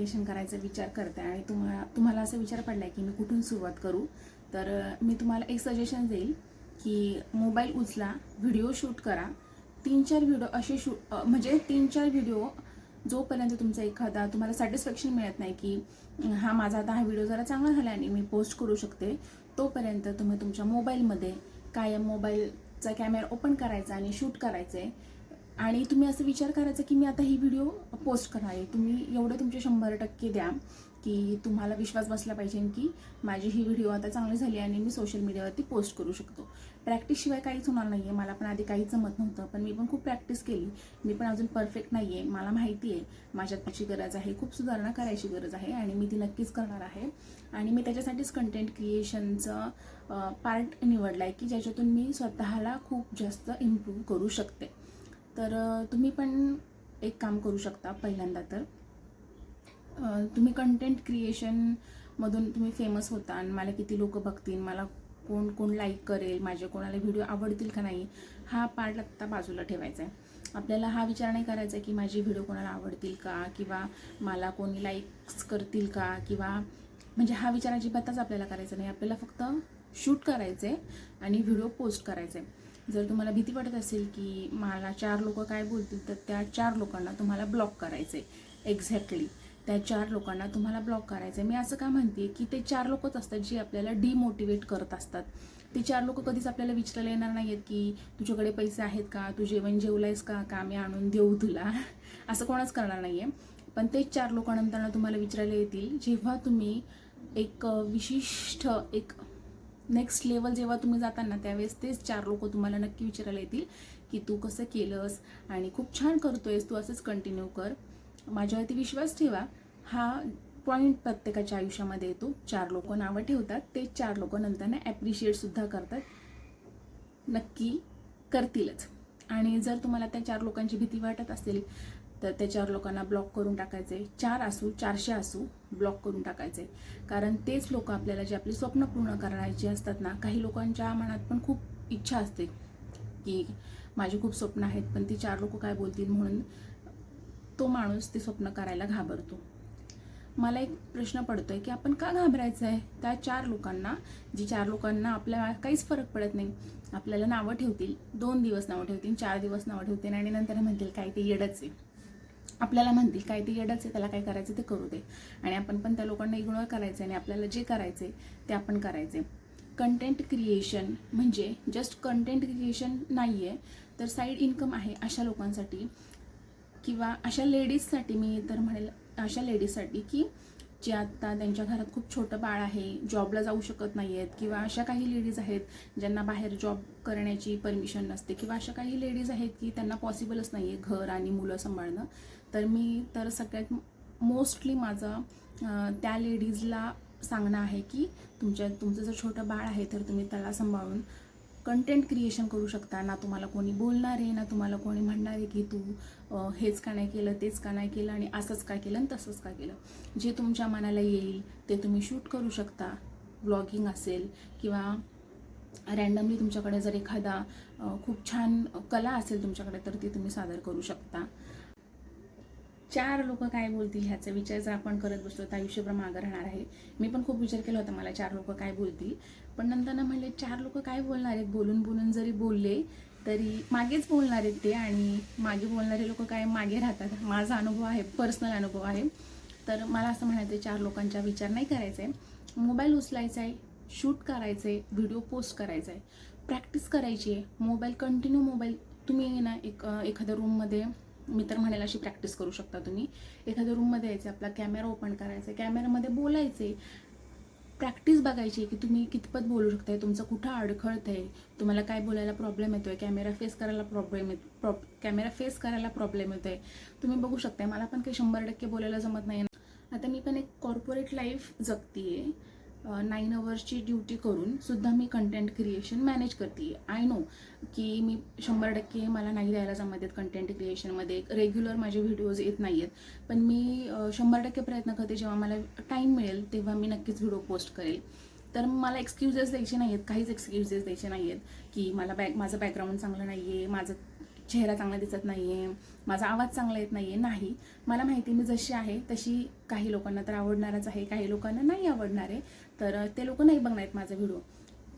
Creation करायचा विचार करताय आणि तुम्हाला तुम्हाला असा विचार पडलाय की मी कुठून सुरुवात करू? तर मी तुम्हाला एक सजेशन देईल की मोबाईल उचला व्हिडिओ शूट करा. तीन चार व्हिडिओ असे शूट म्हणजे तीन चार व्हिडिओ जोपर्यंत तुमचा एखादा तुम्हाला सॅटिस्फॅक्शन मिळत नाही की हा माझा आता हा व्हिडिओ जरा चांगला झाला आणि मी पोस्ट करू शकते तोपर्यंत तुम्ही तुमच्या मोबाईलमध्ये कायम मोबाईलचा कॅमेरा ओपन करायचा आणि शूट करायचं आहे आणि तुम्ही असं विचार करायचा की मी आता ही व्हिडिओ पोस्ट करणार आहे. तुम्ही एवढे तुमचे शंभर टक्के द्या की तुम्हाला विश्वास बसला पाहिजे की माझी ही व्हिडिओ आता चांगली झाली आणि मी सोशल मीडियावरती पोस्ट करू शकतो. प्रॅक्टिसशिवाय काहीच होणार नाही आहे मला पण आधी काहीच जमत नव्हतं पण मी पण खूप प्रॅक्टिस केली. मी पण अजून परफेक्ट नाही आहे मला माहिती आहे माझ्यात त्याची गरज आहे. खूप सुधारणा करायची गरज आहे आणि मी ती नक्कीच करणार आहे. आणि मी त्याच्यासाठीच कंटेंट क्रिएशनचं पार्ट निवडला आहे की ज्याच्यातून मी स्वतःला खूप जास्त इम्प्रूव्ह करू शकते. तर तुम्ही पण एक काम करू शकता पहिल्यांदा तर. तुम्ही कंटेंट क्रिएशनमधून तुम्ही फेमस होता आणि मला किती लोक बघतील मला कोण कोण लाईक करेल माझे कोणाला व्हिडिओ आवडतील का नाही हा पार्ट आत्ता बाजूला ठेवायचा आहे आपल्याला हा विचार नाही करायचा की माझे व्हिडिओ कोणाला आवडतील का किंवा मला कोणी लाईक्स करतील का किंवा म्हणजे हा विचार अजिबातच आपल्याला करायचा नाही. आपल्याला फक्त शूट करायचं आहे आणि व्हिडिओ पोस्ट करायचा आहे जर तुम्हाला भीती वाटत असेल की मला चार लोक काय बोलतील तर त्या चार लोकांना तुम्हाला ब्लॉक करायचं आहे एक्झॅक्टली त्या चार लोकांना तुम्हाला ब्लॉक करायचं आहे मी असं का म्हणते की ते चार लोकच असतात जी आपल्याला डिमोटिवेट करत असतात. ते चार लोक कधीच आपल्याला विचारायला येणार नाहीत की तुझ्याकडे पैसे आहेत का? तू जेवण जेवलायस का? का मी आणून देऊ तुला. असं कोणाच करणार नाही आहे पण तेच चार लोक तुम्हाला विचारायला येतील जेव्हा तुम्ही एक विशिष्ट एक नेक्स्ट लेवल जेव्हा तुम्ही जाताना त्यावेळेस तेच चार लोक तुम्हाला नक्की विचारायला येतील की तू कसं केलंस आणि खूप छान करतोयस तू असंच कंटिन्यू कर. माझ्यावरती विश्वास ठेवा. हा पॉईंट प्रत्येकाच्या आयुष्यामध्ये येतो. चार लोक नावं ठेवतात. ते चार लोक नंतर ॲप्रिशिएटसुद्धा करतात. नक्की करतीलच. आणि जर तुम्हाला त्या चार लोकांची भीती वाटत असेल तर त्याच्यावर लोकांना ब्लॉक करून टाकायचे. चार असू चारशे असू ब्लॉक करून टाकायचे. कारण तेच लोक आपल्याला जे आपली स्वप्न पूर्ण करायची असतात ना काही लोकांच्या मनात पण खूप इच्छा असते की माझी खूप स्वप्न आहेत पण ती चार लोक काय बोलतील म्हणून तो माणूस ते स्वप्न करायला घाबरतो. मला एक प्रश्न पडतो आहे की आपण का घाबरायचं आहे त्या चार लोकांना जी चार लोकांना आपल्या काहीच फरक पडत नाही. आपल्याला नावं ठेवतील दोन दिवस नावं ठेवतील चार दिवस नावं ठेवतील आणि नंतर म्हणतील काय ते येडच आहे. आपल्याला म्हणतील काय ते येडच आहे त्याला काय करायचं ते करू दे. आणि आपण पण त्या लोकांना इग्नोर करायचं आणि आपल्याला जे करायचे ते आपण करायचे कंटेंट क्रिएशन म्हणजे जस्ट कंटेंट क्रिएशन नाही आहे तर साईड इन्कम आहे अशा लोकांसाठी. किंवा अशा लेडीजसाठी मी तर म्हणेल अशा लेडीजसाठी की जे आत्ता त्यांच्या घरात खूप छोटं बाळ आहे जॉबला जाऊ शकत नाही आहेत किंवा अशा काही लेडीज आहेत ज्यांना बाहेर जॉब करण्याची परमिशन नसते किंवा अशा काही लेडीज आहेत की त्यांना पॉसिबलच नाही आहे घर आणि मुलं सांभाळणं. तर मी तर सगळ्यात मोस्टली माझं त्या लेडीजला सांगणं आहे की तुमच्या तुमचं जर छोटं बाळ आहे तर तुम्ही त्याला सांभाळून कंटेंट क्रिएशन करू शकता. ना तुम्हाला कोणी बोलणार आहे ना तुम्हाला कोणी म्हणणार आहे की तू हेच का नाही केलं तेच का नाही केलं आणि असंच का केलं आणि तसंच का केलं. जे तुमच्या मनाला येईल ते तुम्ही शूट करू शकता. ब्लॉगिंग असेल किंवा रॅन्डमली तुमच्याकडे जर एखादा खूप छान कला असेल तुमच्याकडे तर ती तुम्ही सादर करू शकता. चार लोक काय बोलतील ह्याचा विचार जर आपण करत बसलो तर आयुष्यभर मागं राहणार आहे. मी पण खूप विचार केला होता मला चार लोक काय बोलतील. पण नंतर ना म्हणले चार लोक काय बोलणार आहेत? बोलून बोलून जरी बोलले तरी मागेच बोलणार आहेत ते आणि मागे बोलणारे लोक काय मागे राहतात? माझा अनुभव आहे पर्सनल अनुभव आहे. तर मला असं म्हणायचं आहे चार लोकांचा विचार नाही करायचा आहे मोबाईल उचलायचा आहे शूट करायचं आहे व्हिडिओ पोस्ट करायचा आहे. प्रॅक्टिस करायची आहे मोबाईल कंटिन्यू मोबाईल तुम्ही ना एक एखाद्या रूममध्ये मी तर म्हणेल अशी प्रॅक्टिस करू शकता तुम्ही. एखाद्या रूममध्ये यायचं आपला कॅमेरा ओपन करायचा कॅमेरामध्ये बोलायचे. प्रॅक्टिस बघायची की तुम्ही कितपत बोलू शकताय तुमचं कुठं अडखळत आहे तुम्हाला काय बोलायला प्रॉब्लेम येतोय कॅमेरा फेस करायला प्रॉब्लेम येत प्रॉ कॅमेरा फेस करायला प्रॉब्लेम येतोय. तुम्ही बघू शकताय मला पण काही शंभर टक्के बोलायला जमत नाही. आता मी पण एक कॉर्पोरेट लाईफ जगतीये. नाईन अवर्सची ड्युटी करून सुद्धा मी कंटेंट क्रिएशन मॅनेज करते. आय नो की मी शंभर टक्के मला नाही द्यायला जमत आहेत कंटेंट क्रिएशनमध्ये रेग्युलर माझे व्हिडिओज येत नाही आहेत पण मी शंभर टक्के प्रयत्न करते जेव्हा मला टाईम मिळेल तेव्हा मी नक्कीच व्हिडिओ पोस्ट करेल. तर मला एक्सक्युजेस द्यायचे नाही आहेत काहीच एक्सक्युजेस द्यायचे नाही आहेत की मला बॅक माझं बॅकग्राऊंड चांगलं नाही आहे माझं चेहरा चांगला दिसत नाही आहे माझा आवाज चांगला येत नाही आहे नाही. मला माहिती मी जशी आहे तशी काही लोकांना तर आवडणारच आहे काही लोकांना नाही आवडणार आहे. तर ते लोक नाही बघणार आहेत माझा व्हिडिओ.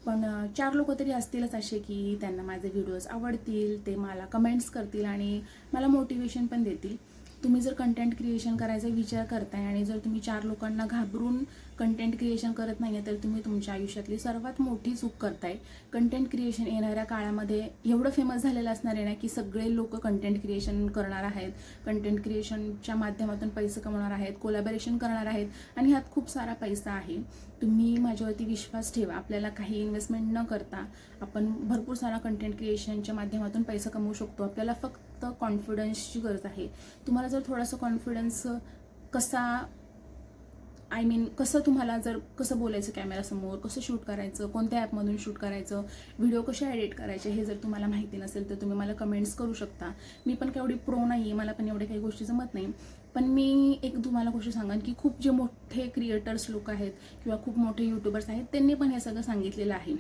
पण चार लोक तरी असतीलच असे की त्यांना माझे व्हिडिओज आवडतील ते मला कमेंट्स करतील आणि मला मोटिवेशन पण देतील. तुम्ही जर कंटेंट क्रिएशन करायचा विचार करताय आणि जर तुम्ही चार लोकांना घाबरून कंटेंट क्रिएशन करत नाही आहे तर तुम्ही तुमच्या आयुष्यातली सर्वात मोठी चूक करताय. कंटेंट क्रिएशन येणाऱ्या काळामध्ये एवढं फेमस झालेलं असणार आहे ना की सगळे लोक कंटेंट क्रिएशन करणार आहेत. कंटेंट क्रिएशनच्या माध्यमातून पैसे कमवणार आहेत कोलॅबरेशन करणार आहेत आणि ह्यात खूप सारा पैसा आहे. तुम्ही माझ्यावरती विश्वास ठेवा. आपल्याला काही इन्व्हेस्टमेंट न करता आपण भरपूर सारा कंटेंट क्रिएशनच्या माध्यमातून पैसा कमवू शकतो. आपल्याला फक्त फक्त कॉन्फिडन्सची गरज आहे. तुम्हाला जर थोडासा कॉन्फिडन्स कसा आय मीन कसं तुम्हाला जर कसं बोलायचं कॅमेरासमोर कसं शूट करायचं कोणत्या ॲपमधून शूट करायचं व्हिडिओ कसे एडिट करायचे हे जर तुम्हाला माहिती नसेल तर तुम्ही मला कमेंट्स करू शकता. मी पण केवढी प्रो नाही आहे मला पण एवढ्या काही गोष्टी जमत नाही. पण मी एक तुम्हाला गोष्ट सांगेन की खूप जे मोठे क्रिएटर्स लोक आहेत किंवा खूप मोठे यूट्यूबर्स आहेत त्यांनी पण हे सगळं सांगितलेलं आहे.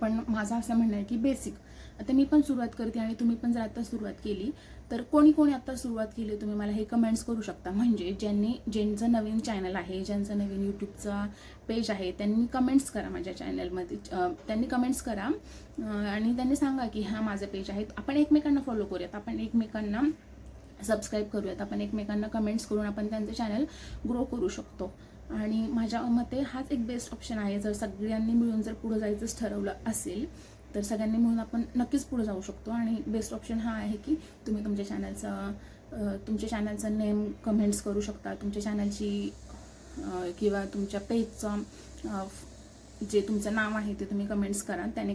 पण माझं असं म्हणणं आहे की बेसिक आता मी पण सुरुवात करते आणि तुम्ही पण जर आता सुरुवात केली तर कोणी कोणी आता सुरुवात केली तुम्ही मला हे कमेंट्स करू शकता. म्हणजे ज्यांनी ज्यांचं नवीन चॅनल आहे ज्यांचं नवीन यूट्यूबचा पेज आहे त्यांनी कमेंट्स करा माझ्या चॅनलमध्ये त्यांनी कमेंट्स करा. आणि त्यांनी सांगा की हा माझं पेज आहे. आपण एकमेकांना फॉलो करूयात. आपण एकमेकांना सबस्क्राईब करूयात. आपण एकमेकांना कमेंट्स करून आपण त्यांचं चॅनल ग्रो करू शकतो. आणि माझ्या मते हाच एक बेस्ट ऑप्शन आहे. जर सगळ्यांनी मिळून जर पुढं जायचंच ठरवलं असेल तर सगळ्यांनी मिळून आपण नक्कीच पुढे जाऊ शकतो. आणि बेस्ट ऑप्शन हा आहे की तुम्ही तुमच्या चॅनलचं तुमच्या चॅनलचं नेम कमेंट्स करू शकता. तुमच्या चॅनलची किंवा तुमच्या पेजचं जे तुमचं नाव आहे ते तुम्ही कमेंट्स करा. त्याने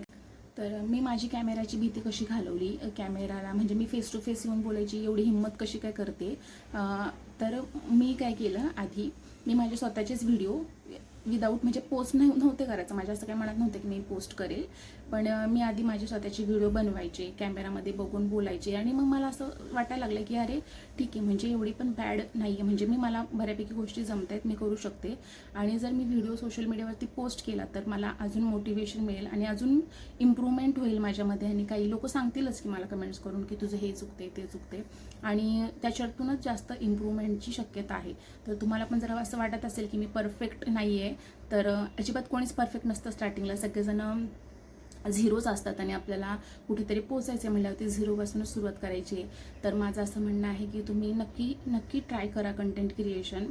तर मी माझी कॅमेराची भीती कशी घालवली? कॅमेराला म्हणजे मी फेस टू फेस येऊन बोलायची एवढी हिंमत कशी काय करते? तर मी काय केलं आधी मी माझे स्वतःचेच व्हिडिओ विदाऊट म्हणजे पोस्ट नाही नव्हते करायचं. माझ्या असं काही म्हणत नव्हतं की मी पोस्ट करेल. पण मी आधी माझे स्वतःचे व्हिडिओ बनवायचे कॅमेरामध्ये बघून बोलायचे आणि मग मला असं वाटायला लागलं की अरे ठीक आहे म्हणजे एवढी पण बॅड नाही आहे म्हणजे मी मला बऱ्यापैकी गोष्टी जमत आहेत मी करू शकते. आणि जर मी व्हिडिओ सोशल मीडियावरती पोस्ट केला तर मला अजून मोटिवेशन मिळेल आणि अजून इम्प्रूव्हमेंट होईल माझ्यामध्ये. आणि काही लोक सांगतीलच की मला कमेंट्स करून की तुझं हे चुकते ते चुकते आणि त्याच्यातूनच जास्त इम्प्रूव्हमेंटची शक्यता आहे. तर तुम्हाला पण जरा असं वाटत असेल की मी परफेक्ट नाही आहे तर अजिबात कोणीच परफेक्ट नसतं स्टार्टिंगला. सगळेजण झिरोच असतात आणि आपल्याला कुठेतरी पोचायचं म्हणल्यावरती झिरोपासूनच सुरुवात करायची. आहे तर माझं असं म्हणणं आहे की तुम्ही नक्की नक्की ट्राय करा कंटेंट क्रिएशन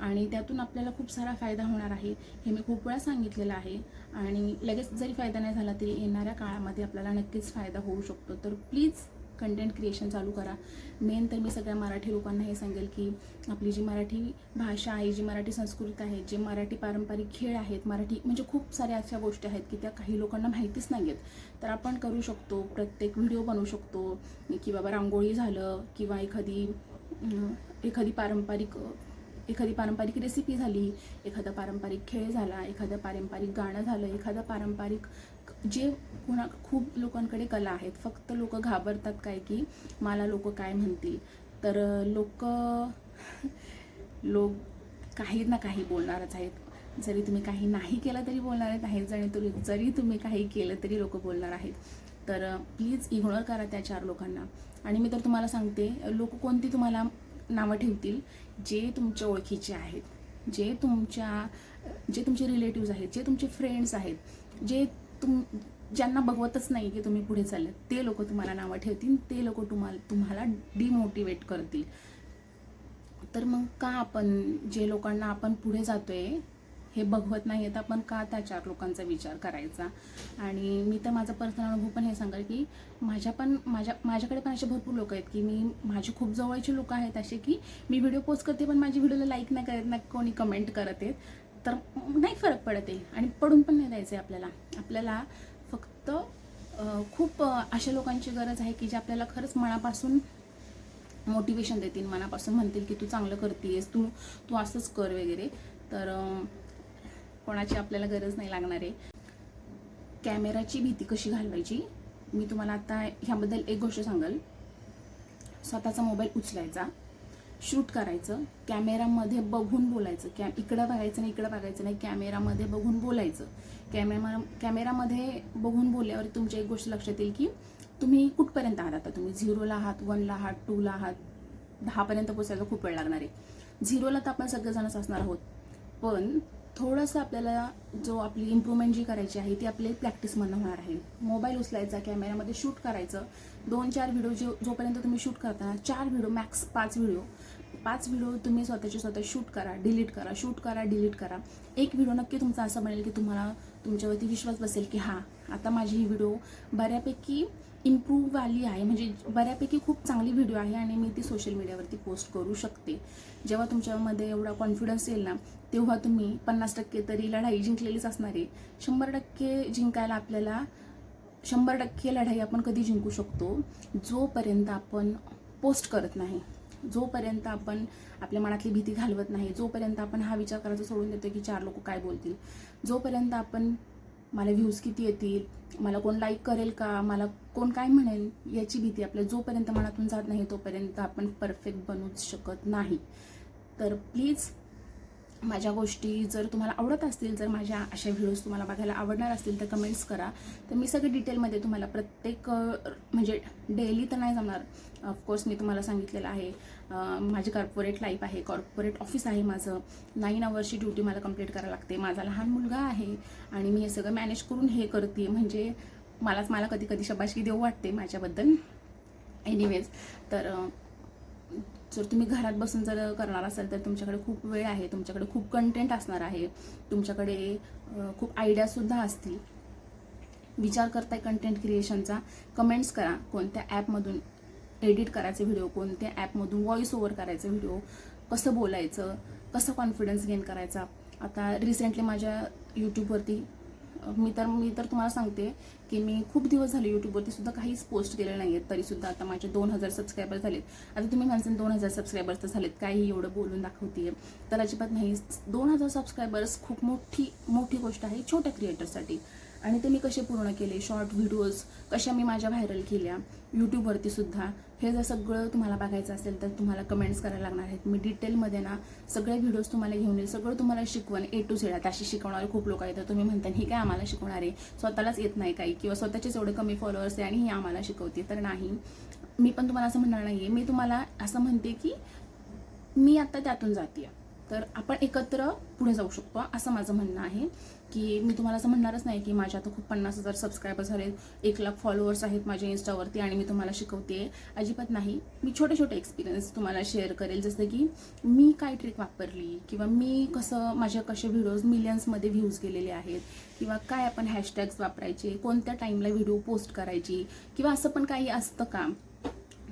आणि त्यातून आपल्याला खूप सारा फायदा होणार आहे हे मी खूप वेळा सांगितलेलं आहे. आणि लगेच जरी फायदा नाही झाला तरी येणाऱ्या काळामध्ये आपल्याला नक्कीच फायदा होऊ शकतो. तर प्लीज कंटेंट क्रिएशन चालू करा. मेन तर मी सगळ्या मराठी लोकांना हे सांगेल की आपली जी मराठी भाषा आहे जी मराठी संस्कृती आहे जे मराठी पारंपरिक खेळ आहेत मराठी म्हणजे खूप साऱ्या अशा गोष्टी आहेत की त्या काही लोकांना माहितीच नाही आहेत तर आपण करू शकतो प्रत्येक व्हिडिओ बनवू शकतो की बाबा रांगोळी झालं किंवा एखादी एखादी पारंपरिक एखादी पारंपरिक रेसिपी झाली एखादा पारंपरिक खेळ झाला एखादं पारंपरिक गाणं झालं एखादं पारंपरिक जे कोणा खूप लोकांकडे कला आहेत फक्त लोक घाबरतात काय की मला लोक काय म्हणतील? तर लोक लोक काही ना काही बोलणारच आहेत. जरी तुम्ही काही नाही केलं तरी बोलणार आहेत जणी तुम्ही जरी तुम्ही काही केलं तरी लोक बोलणार आहेत. तर प्लीज इग्नोर करा त्या चार लोकांना. आणि मी तर तुम्हाला सांगते लोक कोणती तुम्हाला नावं ठेवतील? जे तुमच्या ओळखीचे आहेत. जे तुमच्या जे तुमचे रिलेटिव्ज आहेत जे तुमचे फ्रेंड्स आहेत. जे तुम ज्यांना बघवतच नाही की तुम्ही पुढे चालले ते लोक तुम्हाला नावं ठेवतील ते लोक तुम्हाला तुम्हाला डिमोटिवेट करतील. तर मग का आपण जे लोकांना आपण पुढे जातोय हे बघवत नाही आहेत आपण का त्या चार लोकांचा विचार करायचा? आणि मी तर माझा पर्सनल अनुभव पण हे सांगाल की माझ्या पण माझ्या माझ्याकडे पण असे भरपूर लोक आहेत की मी माझी खूप जवळची लोक आहेत असे की मी व्हिडिओ पोस्ट करते पण माझी व्हिडिओला लाईक नाही करत ना कोणी कमेंट करत आहेत. तर नाही फरक पडत आहे. आणि पडून पण नाही द्यायचं आहे आपल्याला. आपल्याला फक्त खूप अशा लोकांची गरज आहे की जे आपल्याला खरंच मनापासून मोटिवेशन देतील मनापासून म्हणतील की तू चांगलं करतेस तू तू असंच कर वगैरे. तर कोणाची आपल्याला गरज नाही लागणार आहे. कॅमेराची भीती कशी घालवायची? मी तुम्हाला आता ह्याबद्दल एक गोष्ट सांगाल. स्वतःचा मोबाईल उचलायचा. शूट करायचं कॅमेरामध्ये बघून बोलायचं कॅ इकडं बघायचं नाही इकडं बघायचं नाही कॅमेरामध्ये बघून बोलायचं. कॅमेरा कॅमेरामध्ये बघून बोलल्यावर तुमच्या एक गोष्ट लक्षात येईल की तुम्ही कुठपर्यंत आहात आता? तुम्ही झिरोला आहात वनला आहात टूला आहात दहापर्यंत पोचायला खूप वेळ लागणार आहे. झिरोला तर आपण सगळेजणच असणार आहोत. पण थोडंसं आपल्याला जो आपली इम्प्रूव्हमेंट जी करायची आहे ती आपली प्रॅक्टिसमधनं होणार आहे. मोबाईल उचलायचा कॅमेऱ्यामध्ये शूट करायचं. दोन चार व्हिडिओ जो जोपर्यंत तुम्ही शूट करताना चार व्हिडिओ मॅक्स पाच व्हिडिओ पाच व्हिडिओ तुम्ही स्वतःचे स्वतः शूट करा डिलीट करा. शूट करा डिलीट करा. एक व्हिडिओ नक्की तुमचा असं बनेल की तुम्हाला तुमच्यावरती विश्वास बसेल की हां आता माझी ही व्हिडिओ बऱ्यापैकी इम्प्रूव्ह आली आहे. म्हणजे बऱ्यापैकी खूप चांगली व्हिडिओ आहे आणि मी ती सोशल मीडियावरती पोस्ट करू शकते. जेव्हा तुमच्यामध्ये एवढा कॉन्फिडन्स येईल ना तेव्हा तुम्ही पन्नास टक्के तरी लढाई जिंकलेलीच असणार आहे. शंभर टक्के जिंकायला आपल्याला शंभर टक्के लढाई आपण कधी जिंकू शकतो जोपर्यंत आपण पोस्ट करत नाही. जोपर्यंत आपण आपल्या मनातली भीती घालवत नाही जोपर्यंत आपण हा विचार करायचा सोडून देतो की चार लोक काय बोलतील. जोपर्यंत आपण मला व्ह्यूज किती येतील मला कोण लाईक करेल का मला कोण काय म्हणेल याची भीती आपल्या जोपर्यंत मनातून जात नाही तोपर्यंत आपण परफेक्ट बनूच शकत नाही. तर प्लीज माझ्या गोष्टी जर तुम्हाला आवडत असतील जर माझ्या अशा व्हिडिओज तुम्हाला बघायला आवडणार असतील तर कमेंट्स करा. तर मी सगळे डिटेलमध्ये तुम्हाला प्रत्येक म्हणजे डेली तर नाही जमणार. ऑफकोर्स मी तुम्हाला सांगितलेलं आहे. माझी कॉर्पोरेट लाईफ आहे कॉर्पोरेट ऑफिस आहे माझं. नाईन आवर्सची ड्युटी मला कंप्लीट करायला लागते. माझा लहान मुलगा आहे आणि मी हे सगळं मॅनेज करून हे करते. म्हणजे मलाच मला कधी कधी शबाशकी देऊ वाटते माझ्याबद्दल. एनिवेज तर जर तुम्ही घरात बसून जर करणार असाल तर तुमच्याकडे खूप वेळ आहे तुमच्याकडे खूप कंटेंट असणार आहे तुमच्याकडे खूप आयडियासुद्धा असतील. विचार करताय कंटेंट क्रिएशनचा कमेंट्स करा. कोणत्या ॲपमधून एडिट करायचे व्हिडिओ कोणत्या ॲपमधून व्हॉइस ओव्हर करायचं व्हिडिओ कसं बोलायचं कसं कॉन्फिडन्स गेन करायचा. आता रिसेंटली माझ्या यूट्यूबवरती मी तर मी तर तुम्हाला सांगते की मी खूप दिवस झाले यूट्यूबवरती सुद्धा काहीच पोस्ट केले नाही आहेत तरीसुद्धा आता माझे दोन हजार सबस्क्रायबर झालेत. आता तुम्ही म्हणसान दोन हजार सबस्क्रायबर्स तर झालेत. काही एवढं बोलून दाखवते तर अजिबात नाही दोन हजार सबस्क्रायबर्स खूप मोठी मोठी गोष्ट आहे छोट्या क्रिएटरसाठी आणि ते मी कसे पूर्ण केले? शॉर्ट व्हिडिओज कशा मी माझ्या व्हायरल केल्या? यूट्यूबवरती सुद्धा. हे जर सगळं तुम्हाला बघायचं असेल तर तुम्हाला कमेंट्स करायला लागणार आहेत. मी डिटेलमध्ये ना सगळे व्हिडिओज तुम्हाला घेऊन येईल. सगळं तुम्हाला शिकवण ए टू झेड आता अशी शिकवणारे खूप लोक आहेत. तर तुम्ही म्हणता ही काय आम्हाला शिकवणार आहे? स्वतःलाच येत नाही काही. किंवा स्वतःचेच एवढे कमी फॉलोअर्स आहे आणि ही आम्हाला शिकवते. तर नाही. मी पण तुम्हाला असं म्हणणार नाही आहे मी तुम्हाला असं म्हणते की मी आता त्यातून जाते तर आपण एकत्र पुढे जाऊ शकतो. असं माझं म्हणणं आहे. की मी तुम्हाला असं म्हणणारच नाही की माझ्या आता खूप पन्नास हजार सबस्क्रायबर झाले एक लाख फॉलोअर्स आहेत माझ्या इन्स्टावरती आणि मी तुम्हाला शिकवते. अजिबात नाही. मी छोटे छोटे एक्सपिरियन्स तुम्हाला शेअर करेल. जसं की मी काय ट्रिक वापरली किंवा मी कसं माझ्या कसे व्हिडिओज मिलियन्समध्ये व्ह्यूज गेलेले आहेत किंवा काय आपण हॅशटॅग्स वापरायचे कोणत्या टाईमला व्हिडिओ पोस्ट करायची किंवा असं पण काही असतं का?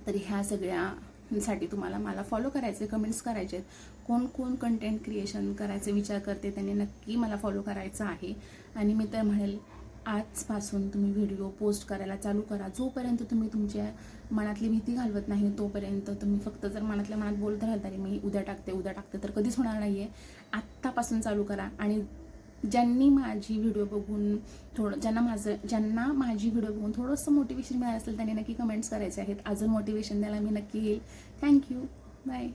तर ह्या सगळ्यासाठी तुम्हाला मला फॉलो करायचे कमेंट्स करायचे आहेत कोण कोण कंटेंट क्रिएशन करायचे विचार करते त्यांनी नक्की मला फॉलो करायचं आहे. आणि मी तर म्हणेल आजपासून तुम्ही व्हिडिओ पोस्ट करायला चालू करा. जोपर्यंत तुम्ही तुमच्या मनातली भीती घालवत नाही तोपर्यंत तुम्ही फक्त जर मनातल्या मनात बोलत राहाल तरी मी उद्या टाकते उद्या टाकते तर कधीच होणार नाही आहे आत्तापासून चालू करा. आणि ज्यांनी माझी व्हिडिओ बघून थोडं ज्यांना माझं ज्यांना माझी व्हिडिओ बघून थोडंसं मोटिवेशन मिळालं असेल त्यांनी नक्की कमेंट्स करायचे आहेत. अजून मोटिवेशन द्यायला मी नक्की येईल. Thank you bye